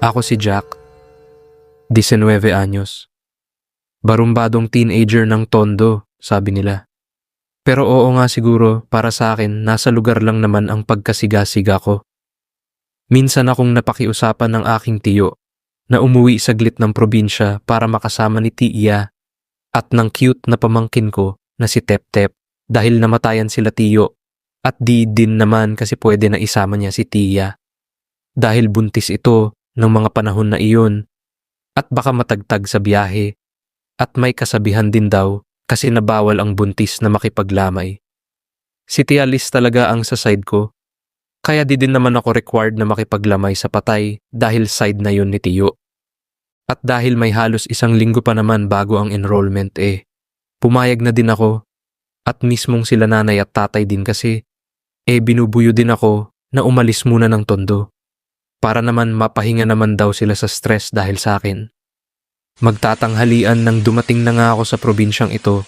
Ako si Jack, 19 anyos. Barumbadong teenager ng tondo, sabi nila. Pero oo nga siguro, para sa akin, nasa lugar lang naman ang pagkasiga-siga ko. Minsan akong napakiusapan ng aking tiyo na umuwi saglit ng probinsya para makasama ni Tiya at ng cute na pamangkin ko na si Tep Tep dahil namatayan sila tiyo at di din naman kasi pwede na isama niya si Tiya. Dahil buntis ito ng mga panahon na iyon. At baka matagtag sa biyahe. At may kasabihan din daw kasi nabawal ang buntis na makipaglamay. Si Tia Liz talaga ang sa side ko. Kaya di din naman ako required na makipaglamay sa patay dahil side na yun ni Tiyo. At dahil may halos isang linggo pa naman bago ang enrollment eh, pumayag na din ako. At mismong sila nanay at tatay din kasi eh binubuyo din ako na umalis muna ng tondo para naman mapahinga naman daw sila sa stress dahil sa akin. Magtatanghalian nang dumating na nga ako sa probinsyang ito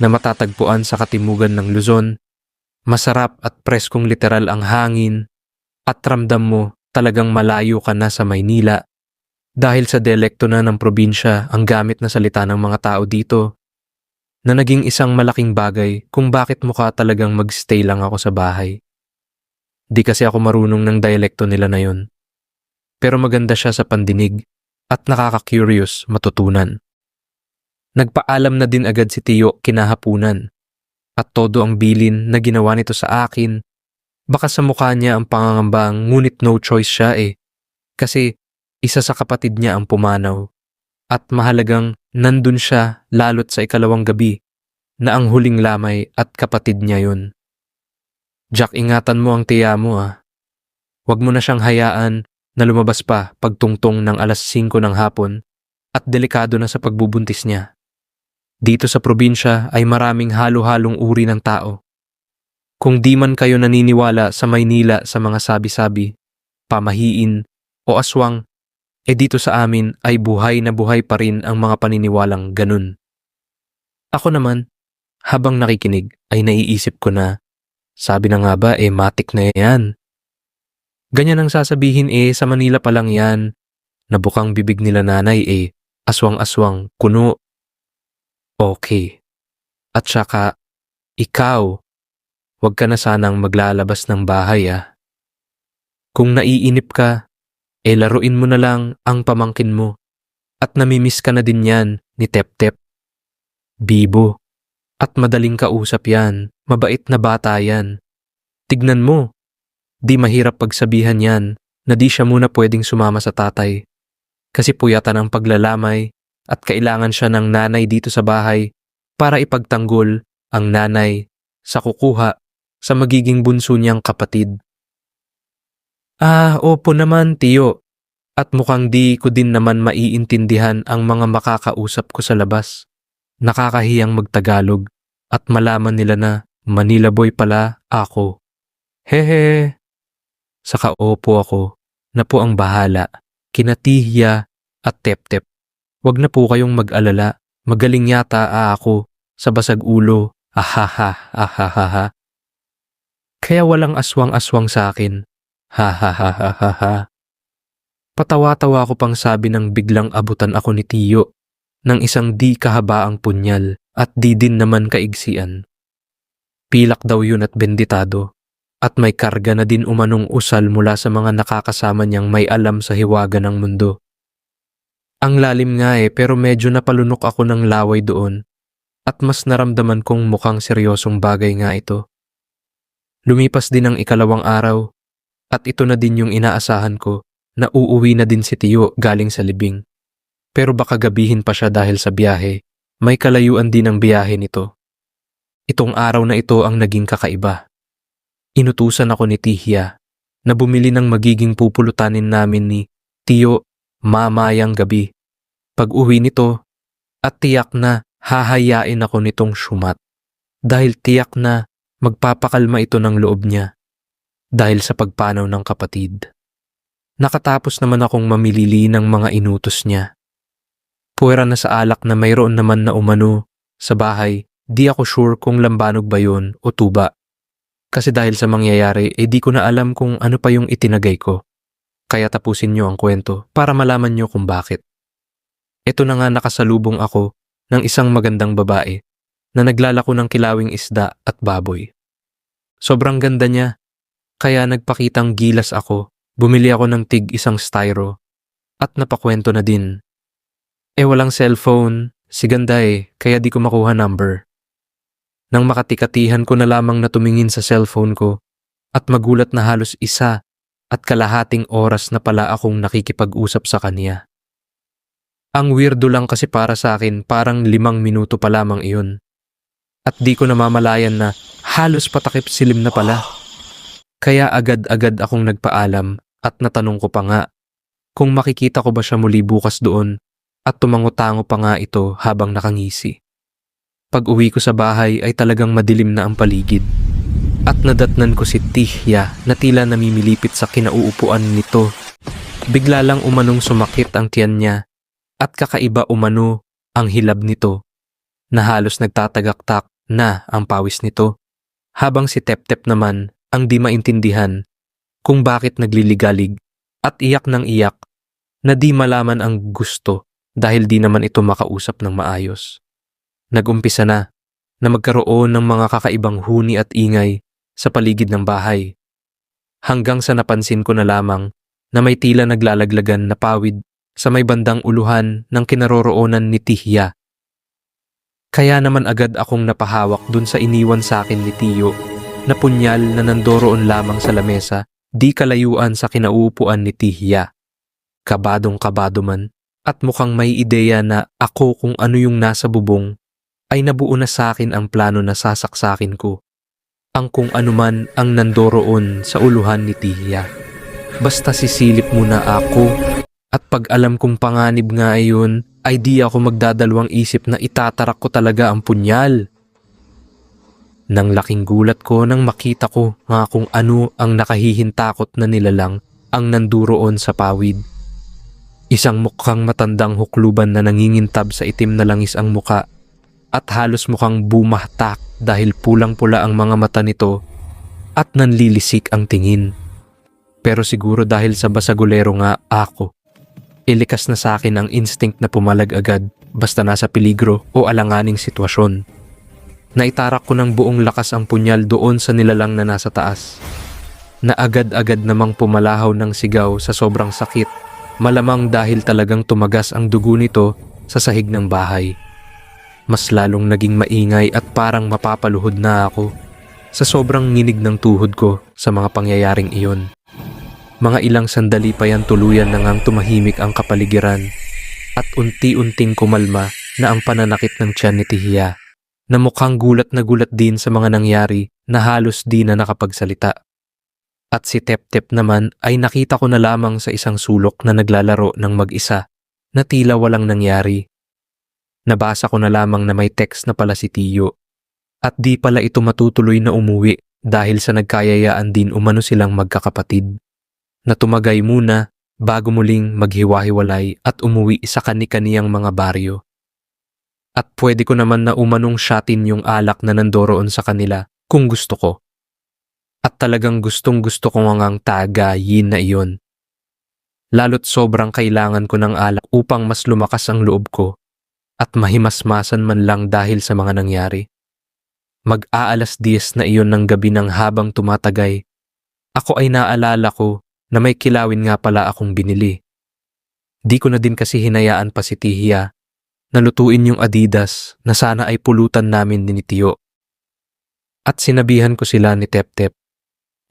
na matatagpuan sa katimugan ng Luzon. Masarap at preskong literal ang hangin at ramdam mo talagang malayo ka na sa Maynila dahil sa dialekto na ng probinsya ang gamit na salita ng mga tao dito na naging isang malaking bagay kung bakit mukha talagang magstay lang ako sa bahay. Di kasi ako marunong ng dialekto nila na yon. Pero maganda siya sa pandinig at nakaka-curious matutunan. Nagpaalam na din agad si Tiyo kinahapunan at todo ang bilin na ginawa nito sa akin. Baka sa mukha niya ang pangangambang ngunit no choice siya eh. Kasi isa sa kapatid niya ang pumanaw. At mahalagang nandun siya lalot sa ikalawang gabi na ang huling lamay at kapatid niya yun. Jack, ingatan mo ang tiya mo ah. Huwag mo na siyang hayaan na lumabas pa pagtungtong ng alas 5 ng hapon at delikado na sa pagbubuntis niya. Dito sa probinsya ay maraming halo-halong uri ng tao. Kung di man kayo naniniwala sa Maynila sa mga sabi-sabi, pamahiin o aswang, eh dito sa amin ay buhay na buhay pa rin ang mga paniniwalang ganun. Ako naman, habang nakikinig ay naiisip ko na, sabi na nga ba eh matik na yan. Ganyan ang sasabihin eh sa Manila pa lang yan, nabukang bibig nila nanay eh, aswang-aswang, kuno. Okay. At saka, ikaw, wag ka na sanang maglalabas ng bahay ah. Kung naiinip ka, eh laruin mo na lang ang pamangkin mo. At namimiss ka na din yan ni Tep Tep. Bibo. At madaling kausap yan. Mabait na bata yan. Tignan mo. Di mahirap pagsabihan yan na di siya muna pwedeng sumama sa tatay. Kasi puyatan ang paglalamay at kailangan siya ng nanay dito sa bahay para ipagtanggol ang nanay sa kukuha sa magiging bunso niyang kapatid. Ah, opo naman, tiyo. At mukhang di ko din naman maiintindihan ang mga makakausap ko sa labas. Nakakahiyang magtagalog at malaman nila na Manila boy pala ako. Hehe. Saka opo ako na po ang bahala, kinatihya at tep-tep. Huwag na po kayong mag-alala, magaling yata ako sa basag ulo, ahaha, ahahaha. Kaya walang aswang-aswang sa akin, ha ha ha ha ha ha. Patawa-tawa ko pang sabi ng biglang abutan ako ni Tiyo ng isang di kahabaang punyal at di din naman kaigsian. Pilak daw yun at benditado at may karga na din umanong usal mula sa mga nakakasama niyang may alam sa hiwaga ng mundo. Ang lalim nga eh pero medyo napalunok ako ng laway doon at mas naramdaman kong mukhang seryosong bagay nga ito. Lumipas din ang ikalawang araw at ito na din yung inaasahan ko na uuwi na din si Tiyo galing sa libing. Pero baka gabihin pa siya dahil sa biyahe, may kalayuan din ang biyahe nito. Itong araw na ito ang naging kakaiba. Inutusan ako ni Tihya na bumili ng magiging pupulutanin namin ni Tiyo mamayang gabi. Pag uwi nito, at tiyak na hahayain ako nitong syumat. Dahil tiyak na magpapakalma ito ng loob niya. Dahil sa pagpanaw ng kapatid. Nakatapos naman akong mamilili ng mga inutos niya. Puwera na sa alak na mayroon naman na umano sa bahay, di ako sure kung lambanog ba yun o tuba. Kasi dahil sa mangyayari, eh di ko na alam kung ano pa yung itinagay ko. Kaya tapusin niyo ang kwento para malaman niyo kung bakit. Ito na nga nakasalubong ako ng isang magandang babae na naglalako ng kilawing isda at baboy. Sobrang ganda niya, kaya nagpakitang gilas ako, bumili ako ng tig isang styro at napakwento na din. Eh walang cellphone, si ganda eh, kaya di ko makuha number. Nang makatikatihan ko na lamang na tumingin sa cellphone ko at magulat na halos isa at kalahating oras na pala akong nakikipag-usap sa kanya. Ang weirdo lang kasi para sa akin parang limang minuto pa lamang iyon. At di ko namamalayan na halos patakip silim na pala. Kaya agad-agad akong nagpaalam at natanong ko pa nga kung makikita ko ba siya muli bukas doon at tumango-tango pa nga ito habang nakangisi. Pag uwi ko sa bahay ay talagang madilim na ang paligid. At nadatnan ko si Tihya na tila namimilipit sa kinauupuan nito. Bigla lang umanong sumakit ang tiyan niya at kakaiba umano ang hilab nito na halos nagtatagaktak na ang pawis nito. Habang si Tep-Tep naman ang di maintindihan kung bakit nagliligalig at iyak ng iyak na di malaman ang gusto dahil di naman ito makausap ng maayos. Nagumpisa na na magkaroon ng mga kakaibang huni at ingay sa paligid ng bahay. Hanggang sa napansin ko na lamang na may tila naglalaglagan na pawid sa may bandang uluhan ng kinaroroonan ni Tihya. Kaya naman agad akong napahawak dun sa iniwan sa akin ni Tiyo na punyal na nandoroon lamang sa lamesa di kalayuan sa kinauupuan ni Tihya. Kabadong kabado man at mukhang may ideya na ako kung ano yung nasa bubong ay nabuo na sa akin ang plano na sasaksakin ko. Ang kung anuman ang nandoroon sa uluhan ni Tihya. Basta sisilip muna ako at pag alam kong panganib nga ayun, ay di ako magdadalawang isip na itatarak ko talaga ang punyal. Nang laking gulat ko nang makita ko nga kung ano ang nakahihintakot na nilalang ang nanduroon sa pawid. Isang mukhang matandang hukluban na nangingintab sa itim na langis ang muka at halos mukhang bumahtak dahil pulang-pula ang mga mata nito at nanlilisik ang tingin. Pero siguro dahil sa basagulero nga ako ilikas na sa akin ang instinct na pumalag agad basta nasa peligro o alanganing sitwasyon. Naitarak ko ng buong lakas ang punyal doon sa nilalang na nasa taas. Na agad-agad namang pumalahaw ng sigaw sa sobrang sakit, malamang dahil talagang tumagas ang dugo nito sa sahig ng bahay. Mas lalong naging maingay at parang mapapaluhod na ako sa sobrang nginig ng tuhod ko sa mga pangyayaring iyon. Mga ilang sandali pa yan tuluyan na ngang tumahimik ang kapaligiran at unti-unting kumalma na ang pananakit ng tiyan ni Tihiya na mukhang gulat na gulat din sa mga nangyari na halos di na nakapagsalita. At si Tep-Tep naman ay nakita ko na lamang sa isang sulok na naglalaro ng mag-isa na tila walang nangyari. Nabasa ko na lamang na may text na pala si Tiyo at di pala ito matutuloy na umuwi dahil sa nagkayayaan din umano silang magkakapatid na tumagay muna bago muling maghiwa-hiwalay at umuwi sa kani-kaniyang mga baryo. At pwede ko naman na umanong shatin yung alak na nandoroon sa kanila kung gusto ko. At talagang gustong gusto ko ngang tagayin na iyon. Lalo't sobrang kailangan ko ng alak upang mas lumakas ang loob ko at mahimasmasan man lang dahil sa mga nangyari. Mag-aalas 10 na iyon ng gabi ng habang tumatagay. Ako ay naalala ko na may kilawin nga pala akong binili. Di ko na din kasi hinayaan pa si Tihia na lutuin yung Adidas na sana ay pulutan namin ni Tiyo. At sinabihan ko sila ni Tep-Tep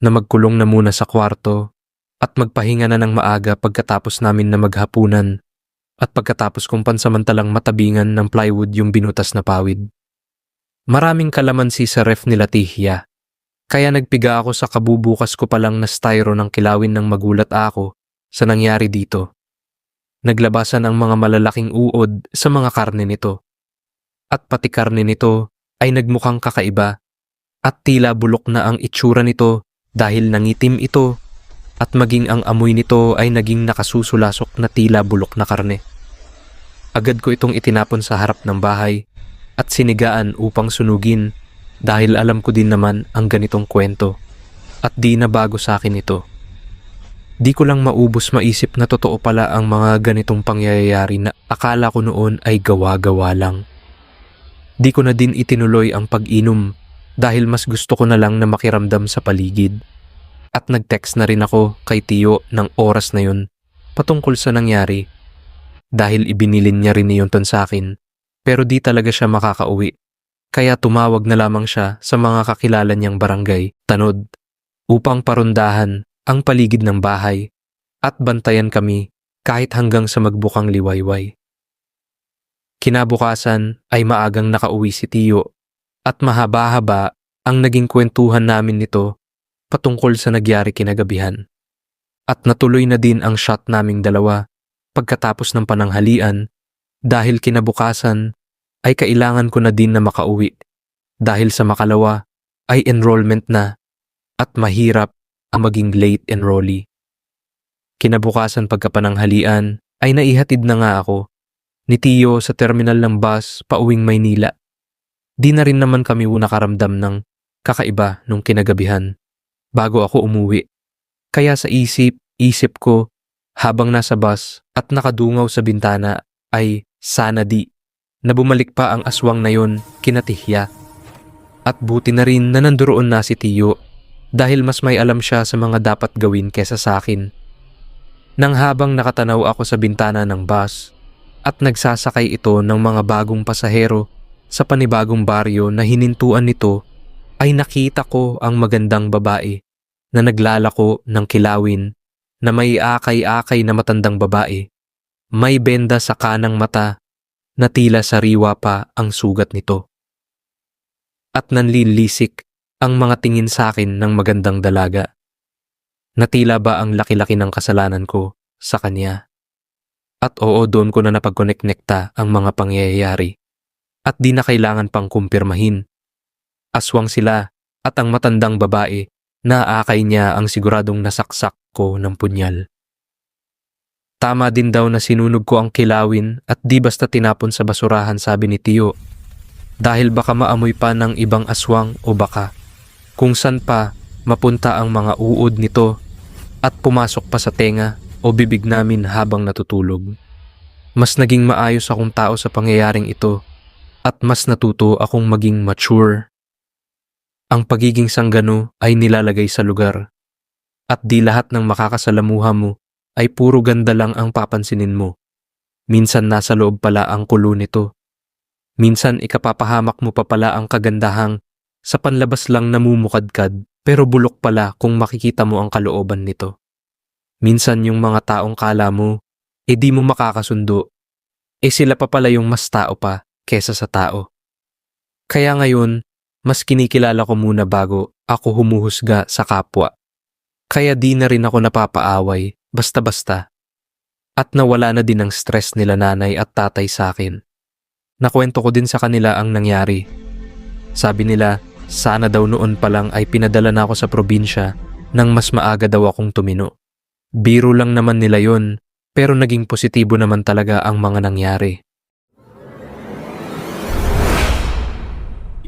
na magkulong na muna sa kwarto at magpahinga na ng maaga pagkatapos namin na maghapunan at pagkatapos kong pansamantalang matabingan ng plywood yung binutas na pawid. Maraming kalamansi sa ref nila Tihya kaya nagpiga ako sa kabubukas ko palang na styro ng kilawin ng magulat ako sa nangyari dito. Naglabasan ang mga malalaking uod sa mga karne nito. At pati karne nito ay nagmukhang kakaiba at tila bulok na ang itsura nito dahil nangitim ito at maging ang amoy nito ay naging nakasusulasok na tila bulok na karne. Agad ko itong itinapon sa harap ng bahay at sinigaan upang sunugin dahil alam ko din naman ang ganitong kwento at di na bago sa akin ito. Di ko lang maubos maisip na totoo pala ang mga ganitong pangyayari na akala ko noon ay gawa-gawa lang. Di ko na din itinuloy ang pag-inom dahil mas gusto ko na lang na makiramdam sa paligid. At nag-text na rin ako kay Tio ng oras na yun patungkol sa nangyari. Dahil ibinilin niya rin ni Yonton sa akin pero di talaga siya makakauwi. Kaya tumawag na lamang siya sa mga kakilala niyang barangay, Tanod, upang parundahan ang paligid ng bahay at bantayan kami kahit hanggang sa magbukang liwayway. Kinabukasan ay maagang nakauwi si Tio at mahaba-haba ang naging kwentuhan namin nito patungkol sa nagyari kinagabihan. At natuloy na din ang shot naming dalawa pagkatapos ng pananghalian dahil kinabukasan ay kailangan ko na din na makauwi dahil sa makalawa ay enrollment na at mahirap ang maging late enrollee. Kinabukasan pagkapananghalian ay naihatid na nga ako ni Tio sa terminal ng bus pauwing Maynila. Di na rin naman kami nakaramdam ng kakaiba nung kinagabihan bago ako umuwi. Kaya sa isip, isip ko habang nasa bus at nakadungaw sa bintana ay sana di na bumalik pa ang aswang na yon kinatihya. At buti na rin na nandoon na si Tio dahil mas may alam siya sa mga dapat gawin kesa sa akin. Nang habang nakatanaw ako sa bintana ng bus at nagsasakay ito ng mga bagong pasahero sa panibagong baryo na hinintuan nito ay nakita ko ang magandang babae na naglalako ng kilawin na may akay-akay na matandang babae. May benda sa kanang mata na tila sariwa pa ang sugat nito. At nanlilisik ang mga tingin sa akin ng magandang dalaga. Na tila ba ang laki-laki ng kasalanan ko sa kanya. At oo doon ko na napagkoneknekta ang mga pangyayari. At di na kailangan pang kumpirmahin. Aswang sila at ang matandang babae na akay niya ang siguradong nasaksak ko ng punyal. Tama din daw na sinunog ko ang kilawin at di basta tinapon sa basurahan sabi ni Tio. Dahil baka maamoy pa ng ibang aswang o baka kung san pa mapunta ang mga uod nito at pumasok pa sa tenga o bibig namin habang natutulog. Mas naging maayos akong tao sa pangyayaring ito at mas natuto akong maging mature. Ang pagiging sanggano ay nilalagay sa lugar at di lahat ng makakasalamuha mo ay puro ganda lang ang papansinin mo. Minsan nasa loob pala ang kulo nito. Minsan ikapapahamak mo pa pala ang kagandahang sa panlabas lang namumukadkad pero bulok pala kung makikita mo ang kalooban nito. Minsan yung mga taong kala mo, eh di mo makakasundo, eh sila pa pala yung mas tao pa kesa sa tao. Kaya ngayon, mas kinikilala ko muna bago ako humuhusga sa kapwa. Kaya di na rin ako napapaaway basta-basta. At nawala na din ang stress nila nanay at tatay sa akin. Nakwento ko din sa kanila ang nangyari. Sabi nila, sana daw noon pa lang ay pinadala na ako sa probinsya nang mas maaga daw akong tumino. Biro lang naman nila yon, pero naging positibo naman talaga ang mga nangyari.